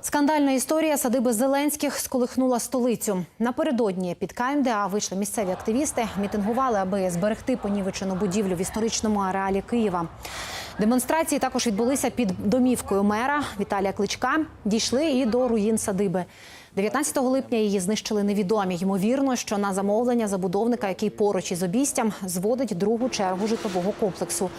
Скандальна історія садиби Зеленських сколихнула столицю. Напередодні під КМДА вийшли місцеві активісти, мітингували, аби зберегти понівечену будівлю в історичному ареалі Києва. Демонстрації також відбулися під домівкою мера Віталія Кличка. Дійшли і до руїн садиби. 19 липня її знищили невідомі. Ймовірно, що на замовлення забудовника, який поруч із обістям, зводить другу чергу житлового комплексу.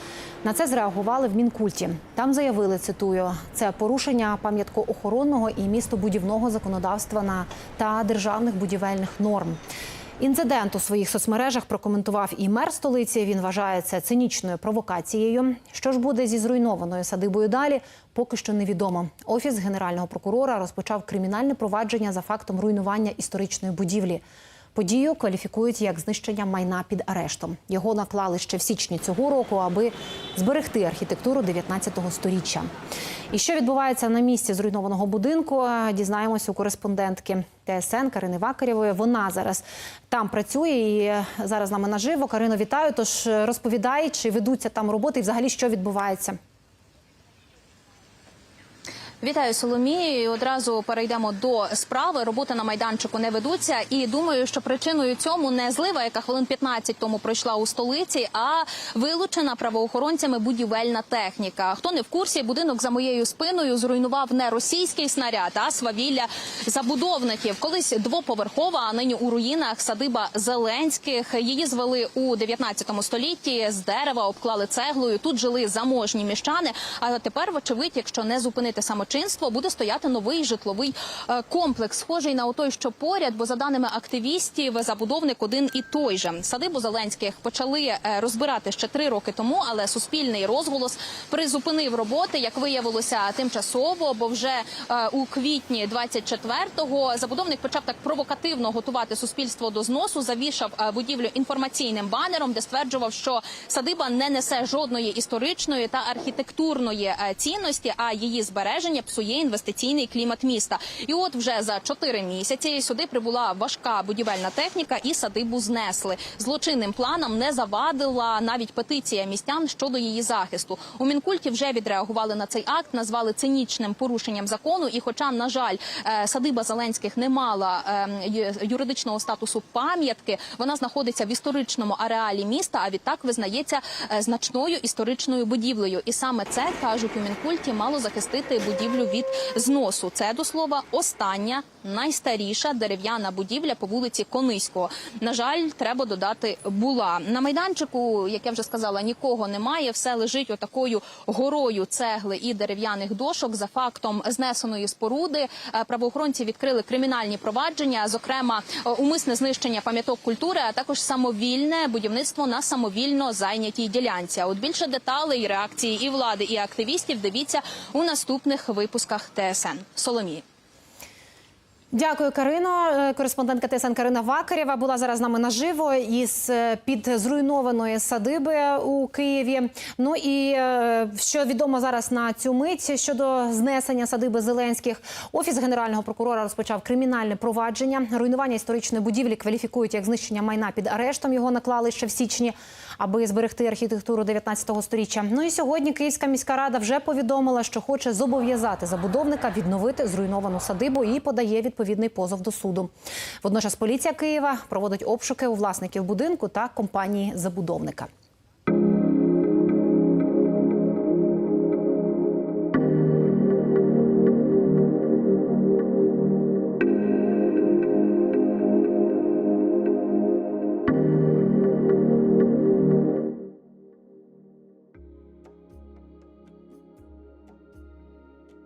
На це зреагували в мінкульті. Там заявили, цитую, це порушення пам'яткоохоронного і містобудівного законодавства на та державних будівельних норм. Інцидент у своїх соцмережах прокоментував і мер столиці. Він вважає це цинічною провокацією. Що ж буде зі зруйнованою садибою далі, поки що невідомо. Офіс генерального прокурора розпочав кримінальне провадження за фактом руйнування історичної будівлі. Подію кваліфікують як знищення майна під арештом. Його наклали ще в січні цього року, аби зберегти архітектуру 19-го сторіччя. І що відбувається на місці зруйнованого будинку, дізнаємося у кореспондентки ТСН Карини Вакарєвої. Вона зараз там працює і зараз нами наживо. Карино, вітаю. Тож розповідай, чи ведуться там роботи і взагалі що відбувається. Вітаю Соломію. Одразу перейдемо до справи. Роботи на майданчику не ведуться. І думаю, що причиною цьому не злива, яка хвилин 15 тому пройшла у столиці, а вилучена правоохоронцями будівельна техніка. Хто не в курсі, будинок за моєю спиною зруйнував не російський снаряд, а свавілля забудовників. Колись двоповерхова, а нині у руїнах садиба Зеленських. Її звели у 19 столітті. З дерева обклали цеглою. Тут жили заможні міщани. А тепер, вочевидь, якщо не зупинити саме Чинство буде стояти новий житловий е, комплекс, схожий на той, що поряд. Бо за даними активістів, забудовник один і той же садибу Зеленських почали е, розбирати ще три роки тому, але суспільний розголос призупинив роботи, як виявилося, тимчасово. Бо вже е, у квітні 24-го забудовник почав так провокативно готувати суспільство до зносу. Завішав будівлю інформаційним банером, де стверджував, що садиба не несе жодної історичної та архітектурної цінності, а її збереження псує інвестиційний клімат міста. І от вже за чотири місяці сюди прибула важка будівельна техніка, і садибу знесли. Злочинним планам не завадила навіть петиція містян щодо її захисту. У мінкульті вже відреагували на цей акт, назвали цинічним порушенням закону. І, хоча, на жаль, е, садиба Зеленських не мала е, юридичного статусу пам'ятки, вона знаходиться в історичному ареалі міста. А відтак визнається е, значною історичною будівлею. І саме це кажуть у мінкульті мало захистити будівлю від зносу. Це до слова остання найстаріша дерев'яна будівля по вулиці Кониського. На жаль, треба додати була на майданчику. Як я вже сказала, нікого немає. Все лежить отакою горою цегли і дерев'яних дошок. За фактом знесеної споруди Е, правоохоронці відкрили кримінальні провадження, зокрема е, умисне знищення пам'яток культури, а також самовільне будівництво на самовільно зайнятій ділянці. А От більше деталей реакції і влади, і активістів дивіться у наступних випусках ТСН. Соломії. Дякую, Карино. Е, Кореспондентка ТСН Карина Вакарєва була зараз з нами наживо із е, під зруйнованої садиби у Києві. Ну і е, що відомо зараз на цю мить щодо знесення садиби Зеленських, офіс генерального прокурора розпочав кримінальне провадження. Руйнування історичної будівлі кваліфікують як знищення майна під арештом. Його наклали ще в січні, аби зберегти архітектуру 19 століття. Ну і сьогодні Київська міська рада вже повідомила, що хоче зобов'язати забудовника відновити зруйновану садибу і подає відповідний позов до суду. Водночас поліція Києва проводить обшуки у власників будинку та компанії забудовника.